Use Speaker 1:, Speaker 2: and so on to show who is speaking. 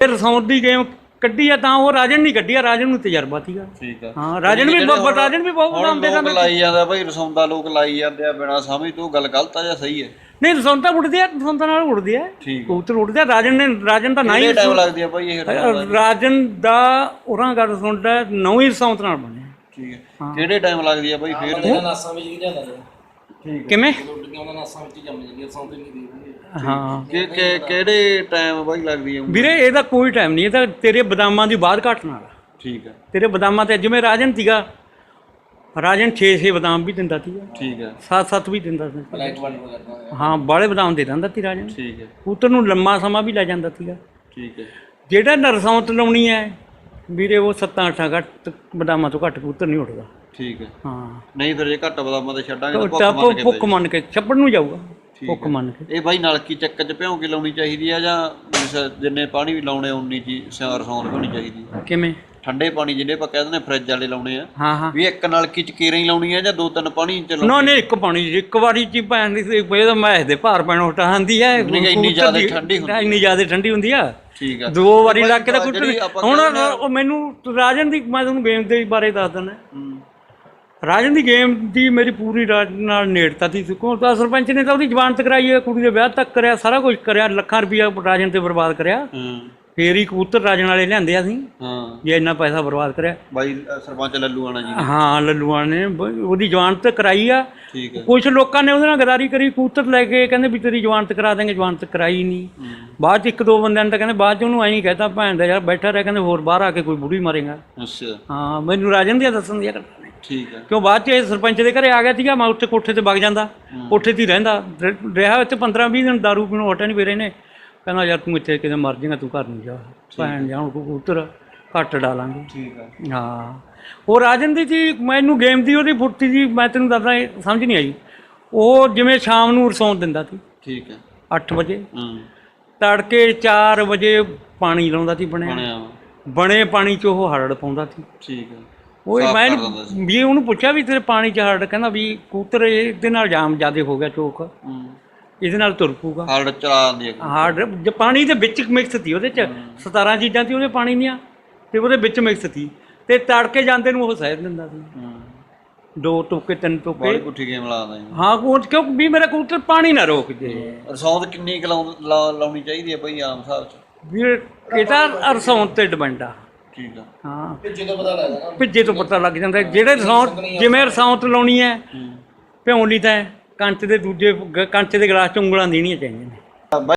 Speaker 1: ਇਹ ਰਸੌਂਦ ਦੀ ਗੇਮ ਕੱਢੀ ਆ ਤਾਂ ਉਹ ਰਾਜਨ ਨਹੀਂ ਕੱਢੀ ਆ ਰਾਜਨ ਨੂੰ ਤਜਰਬਾ ਸੀਗਾ।
Speaker 2: ਠੀਕ ਆ।
Speaker 1: ਹਾਂ ਰਾਜਨ ਵੀ ਬਹੁਤ ਰਾਜਨ ਵੀ ਬਹੁਤ ਬਦਾਮ ਦੇ
Speaker 2: ਲੋਕ
Speaker 1: ਦਿੰਦਾ
Speaker 2: ਲਾਈ ਜਾਂਦਾ ਭਾਈ ਰਸੌਂਦਾ ਲੋਕ ਲਾਈ ਜਾਂਦੇ ਆ ਬਿਨਾ ਸਮਝ ਤੋਂ ਗੱਲ ਗਲਤ ਆ ਜਾਂ ਸਹੀ ਹੈ
Speaker 1: ਨਹੀਂ ਰਸੌਂਦ ਉੱਡਦੇ ਆ ਰਸੌਂਦਾਂ ਨਾਲ ਉੱਡਦੇ ਆ।
Speaker 2: ਠੀਕ
Speaker 1: ਕਬੂਤਰ ਉੱਡਦੇ ਆ ਰਾਜਨ ਨੇ ਰਾਜਨ ਦਾ ਨਾ ਹੀ
Speaker 2: ਟਾਈਮ ਲੱਗਦੀ ਆ ਭਾਈ ਇਹ?
Speaker 1: ਰਾਜਨ ਦਾ ਉਹਨਾਂ ਦਾ ਰਸੌਂਦ ਦਾ ਨੌ ਹੀ ਰਸੌਂਦ ਨਾਲ ਬਣਿਆ।
Speaker 2: ਠੀਕ ਹੈ। ਕਿਹੜੇ ਟਾਈਮ ਲੱਗਦੀ ਆ ਭਾਈ ਫੇਰ?
Speaker 3: ਇਹਨਾਂ ਨਾਸਾਂ ਵਿੱਚ ਗਿਰਿਆ ਜਾਂਦਾ
Speaker 2: ਠੀਕ
Speaker 1: ਕਿਵੇਂ?
Speaker 3: ਉੱਡੀਆਂ ਉਹਨਾਂ ਨਾਸਾਂ ਵਿੱਚ ਜੰਮ ਜਾਂਦੀਆਂ ਸੌਂਦੇ ਨਹੀਂ ਦੀ
Speaker 1: ਹਾਂ।
Speaker 2: ਕਿ ਕਿ- ਕਿਹੜੇ ਟਾਈਮ ਭਾਈ ਲੱਗਦੀ ਆ?
Speaker 1: ਵੀਰੇ ਇਹਦਾ ਕੋਈ ਟਾਈਮ ਨਹੀਂ ਇਹ ਤਾਂ ਤੇਰੇ ਬਦਾਮਾਂ ਦੀ ਬਾਅਦ ਘਟਣ ਵਾਲਾ
Speaker 2: ਠੀਕ ਹੈ।
Speaker 1: ਤੇਰੇ ਬਦਾਮਾਂ ਤੇ ਜਿਵੇਂ ਰਾਜਨ ਸੀਗਾ ਰਾਜਨ 6-6 ਬਦਾਮ ਵੀ ਦਿੰਦਾ ਸੀਗਾ।
Speaker 2: ਠੀਕ ਹੈ।
Speaker 1: 7-7 ਵੀ ਦਿੰਦਾ ਸੀ।
Speaker 3: ਬਲੈਕ ਵਾਲੀ ਵਗੈਰਾ
Speaker 1: ਹਾਂ ਬਾਲੇ ਬਦਾਮ ਦੇ ਦਿੰਦਾ ਸੀ ਰਾਜਨ।
Speaker 2: ਠੀਕ ਹੈ।
Speaker 1: ਕਬੂਤਰ ਨੂੰ ਲੰਮਾ ਸਮਾਂ ਵੀ ਲੈ ਜਾਂਦਾ ਸੀਗਾ।
Speaker 2: ਠੀਕ ਹੈ।
Speaker 1: ਜਿਹੜਾ ਨਰਸੌਂਤ ਲਾਉਣੀ ਹੈ ਵੀਰੇ ਉਹ 7-8 ਘੱਟ ਬਦਾਮਾਂ ਤੋਂ ਘੱਟ ਕਬੂਤਰ ਨਹੀਂ ਉੱਡਦਾ।
Speaker 2: ਠੀਕ ਹੈ।
Speaker 1: ਹਾਂ।
Speaker 2: ਨਹੀਂ ਫਿਰ ਜੇ ਘੱਟ ਬਦਾਮਾਂ ਤੇ ਛੱਡਾਂਗੇ ਤਾਂ ਭੁੱਖ ਮੰਨ ਕੇ
Speaker 1: ਭੁੱਖ ਮੰਨ ਕੇ ਛੱਪੜ ਨੂੰ ਜਾਊਗਾ ਭੁੱਖ ਮੰਨ ਕੇ।
Speaker 2: ਇਹ ਭਾਈ ਨਲਕੀ ਚੱਕ ਚ ਭਿਉਂ ਕੇ ਲਾਉਣੀ ਚਾਹੀਦੀ ਆ ਜਾਂ ਜਿੰਨੇ ਪਾਣੀ ਵੀ ਲਾਉਣੇ ਉਨੀ ਜੀ ਸਿਆਰ ਸੌਂਦ ਹੋਣੀ ਚਾਹੀਦੀ ਆ?
Speaker 1: ਕਿਵੇਂ?
Speaker 2: ਠੰਡੇ ਪਾਣੀ ਜਿਹੜੇ ਆਪਾਂ ਕਹਿੰਦੇ ਨੇ ਫਰਿੱਜ ਵਾਲੇ ਲਾਉਣੇ ਆ
Speaker 1: ਹਾਂ ਹਾਂ।
Speaker 2: ਵੀ ਇੱਕ ਨਲਕੀ ਚ ਕੇਰਾਂ ਹੀ ਲਾਉਣੀ ਆ ਜਾਂ ਦੋ ਤਿੰਨ ਪਾਣੀ ਚ ਲਾਉਣੀ
Speaker 1: ਨਾ ਨਹੀਂ ਇੱਕ ਪਾਣੀ ਇੱਕ ਵਾਰੀ ਚ ਹੀ ਭੈਣ ਦੀ ਸੀ ਪਏ ਤਾਂ ਮੈਸ ਦੇ ਭਾਰ ਪੈਣ ਉਟਾਉਂਦੀ ਹੈ
Speaker 2: ਨਹੀਂ, ਇੰਨੀ ਜ਼ਿਆਦਾ ਠੰਡੀ ਹੁੰਦੀ
Speaker 1: ਇੰਨੀ ਜ਼ਿਆਦਾ ਠੰਡੀ ਹੁੰਦੀ ਆ।
Speaker 2: ਠੀਕ ਆ।
Speaker 1: ਦੋ ਵਾਰੀ ਲੱਗ ਕੇ ਤਾਂ ਕੁੱਟ ਹੁਣ ਉਹ ਮੈਨੂੰ ਰਾਜਨ ਦੀ ਮੈਂ ਤੁਹਾਨੂੰ ਗੇਮ ਦੇ ਬਾਰੇ ਦੱਸ ਦਿੰਦਾ। ਰਾਜਨ ਦੀ ਗੇਮ ਦੀ ਮੇਰੀ ਪੂਰੀ ਰਾਜ ਨਾਲ ਨੇੜਤਾ ਸੀ ਕਿਉਂ ਤਾਂ ਸਰਪੰਚ ਨੇ ਤਾਂ ਉਹਦੀ ਜ਼ਮਾਨਤ ਕਰਾਈ ਹੈ ਕੁੜੀ ਦੇ ਵਿਆਹ ਤੱਕ ਕਰਿਆ ਸਾਰਾ ਕੁਝ ਕਰਿਆ ਲੱਖਾਂ ਰੁਪਈਆ ਰਾਜਨ ਤੇ ਬਰਬਾਦ ਕਰਿਆ।
Speaker 2: ਹਾਂ।
Speaker 1: ਫੇਰ ਹੀ ਕਬੂਤਰ ਰਾਜਨ ਵਾਲੇ ਲਿਆਂਦੇ ਆ ਅਸੀਂ।
Speaker 2: ਹਾਂ।
Speaker 1: ਜੇ ਇੰਨਾ ਪੈਸਾ ਬਰਬਾਦ ਕਰਿਆ।
Speaker 2: ਬਾਈ ਅ, ਸਰਪੰਚ ਲੱਲੂ ਆਣਾ ਜੀ।
Speaker 1: ਹਾਂ ਲੱਲੂਆਂ ਨੇ। ਬ- ਉਹਦੀ ਜ਼ਮਾਨਤ ਕਰਾਈ ਆ।
Speaker 2: ਠੀਕ ਹੈ।
Speaker 1: ਕੁਝ ਲੋਕਾਂ ਨੇ ਉਹਦੇ ਨਾਲ ਗਦਾਰੀ ਕਰੀ ਕਬੂਤਰ ਲੈ ਕੇ ਕਹਿੰਦੇ ਵੀ ਤੇਰੀ ਜ਼ਮਾਨਤ ਕਰਾ ਦਾਂਗੇ ਜ਼ਮਾਨਤ ਕਰਾਈ ਨਹੀਂ ਬਾਅਦ ਚ ਇੱਕ ਦੋ ਬੰਦਿਆਂ ਨੇ ਤਾਂ ਕਹਿੰਦੇ ਬਾਅਦ ਚ ਉਹਨੂੰ ਐਂ ਕਹਿਤਾ ਭੈਣ ਦਾ ਯਾਰ ਬੈਠਾ ਰਹਿ ਕਹਿੰਦੇ ਹੋਰ ਬਾਹਰ ਆ ਕੇ ਕੋਈ ਬੁੜੀ ਮਾਰੇਗਾ।
Speaker 2: ਅੱਛਾ।
Speaker 1: ਹਾਂ ਮੈਨੂੰ ਰਾਜਨ ਦੀਆਂ ਦੱਸਣ ਦੀਆਂ ਗੱਲਾਂ ਨੇ।
Speaker 2: ਠੀਕ ਹੈ।
Speaker 1: ਕਿਉਂ ਬਾਅਦ ਚ ਇਹ ਸਰਪੰਚ ਦੇ ਘਰੇ ਆ ਗਿਆ ਸੀਗਾ ਮੈਂ ਉੱਥੇ ਕੋਠੇ ਤੇ ਵਗ ਜਾਂਦਾ। ਕੋਠੇ ਤੇ ਹੀ ਰਹਿੰਦਾ। ਰ- ਰਿਹਾ ਇੱਥੇ 15 20 ਦਿਨ ਦਾਰੂ ਪੀਣੋਂ ਹਟਿਆ ਨਹੀਂ ਪਏ ਨੇ। ਕਹਿੰਦਾ ਯਾਰ ਤੂੰ ਇੱਥੇ ਕਿਤੇ ਮਰ ਜਾਏਗਾ ਤੂੰ ਘਰ ਨਹੀਂ ਜਾ। ਭੈਣ ਜਾ ਹੁਣ ਕਬੂਤਰ ਘੱਟ ਡਾਲਾਂਗੇ।
Speaker 2: ਠੀਕ ਹੈ।
Speaker 1: ਹਾਂ। ਉਹ ਰਾਜਨ ਦੀ ਜੀ ਮੈਨੂੰ ਗੇਮ ਦੀ ਉਹਦੀ ਫੁੱਟੀ ਜੀ ਮੈਂ ਤੈਨੂੰ ਦੱਸਦਾ ਇਹ ਸਮਝ ਨਹੀਂ ਆਈ। ਉਹ ਜਿਵੇਂ ਸ਼ਾਮ ਨੂੰ ਰਸੌਂ ਦਿੰਦਾ ਸੀ।
Speaker 2: ਠੀਕ ਹੈ।
Speaker 1: 8 ਵਜੇ।
Speaker 2: ਹਾਂ।
Speaker 1: ਤੜਕੇ 4 ਵਜੇ ਪਾਣੀ ਲਾਉਂਦਾ ਸੀ ਬਣਿਆ। ਬਣੇ ਪਾਣੀ 'ਚ ਉਹ ਹਰੜ ਪਾਉਂਦਾ ਸੀ।
Speaker 2: ਠੀਕ ਹੈ।
Speaker 1: ਉਹ
Speaker 2: ਸਾਫ਼
Speaker 1: ਮੈਂ
Speaker 2: ਕਰ
Speaker 1: ਵੀ ਉਹਨੂੰ ਪੁੱਛਿਆ ਵੀ ਤੇਰੇ ਪਾਣੀ 'ਚ ਹਰੜ ਕਹਿੰਦਾ ਵੀ ਕੂਤਰ ਇਹਦੇ ਨਾਲ ਜਾਮ ਜ਼ਿਆਦੇ ਹੋ ਗਿਆ ਚੋਕ।
Speaker 2: ਹੂੰ।
Speaker 1: ਇਹਦੇ ਨਾਲ ਤੁਰ ਪੂਗਾ
Speaker 2: ਹਰੜ ਚਲਾ ਆਂਦੀ ਹੈ
Speaker 1: ਹਰੜ ਜੇ ਪਾਣੀ ਦੇ ਵਿੱਚ ਮਿਕਸ ਸੀ ਉਹਦੇ 'ਚ 17 ਚੀਜ਼ਾਂ ਸੀ ਉਹਦੇ ਪਾਣੀ ਦੀਆਂ ਤੇ ਉਹਦੇ ਵਿੱਚ ਮਿਕਸ ਸੀ। ਤੇ ਤੜਕੇ ਜਾਂਦੇ ਨੂੰ ਉਹ ਸਹਿ ਦਿੰਦਾ ਸੀ।
Speaker 2: ਹਾਂ।
Speaker 1: ਦੋ ਟੋਕੇ ਤਿੰਨ ਟੋਕੇ।
Speaker 2: ਬੜੀ ਪੁੱਠੀ ਗੇਮ ਲਾਉਂਦਾ ਜੀ
Speaker 1: ਹਾਂ ਉਹ ਕਿਉਂ ਵੀ ਮੇਰਾ ਕਬੂਤਰ ਪਾਣੀ ਨਾ ਰੋਕ ਜੇ।
Speaker 2: ਰਸੌਂਦ ਕਿੰਨੀ ਕੁ ਲਾਉਂ- ਲਾ- ਲਾਉਣੀ ਚਾਹੀਦੀ ਹੈ ਭਾਈ ਆਮ ਹਿਸਾਬ ਚ?
Speaker 1: ਵੀ ਇਹ ਤਾਂ ਅਰਸੌਂ ਤੇ ਡਿਪੈਂਡ ਆ।
Speaker 2: ਠੀਕ ਆ।
Speaker 1: ਹਾਂ।
Speaker 3: ਤੇ ਜਦੋਂ ਪਤਾ ਲੱਗਦਾ
Speaker 1: ਭਿੱਜੇ ਤੋਂ ਪਤਾ ਲੱਗ ਜਾਂਦਾ। ਜਿਹੜੇ ਰਸੌਂ ਜਿਵੇਂ ਰਸੌਂਤ ਲਾਉਣੀ ਹੈ ਭਿਉਣ ਲਈ ਤਾਂ ਕੰਚ ਦੇ ਦੂਜੇ ਗ- ਕੰਚ ਦੇ ਗਲਾਸ ਚ ਉਂਗਲਾਂ ਦੇਣੀਆਂ ਚਾਹੀਦੀਆਂ ਨੇ।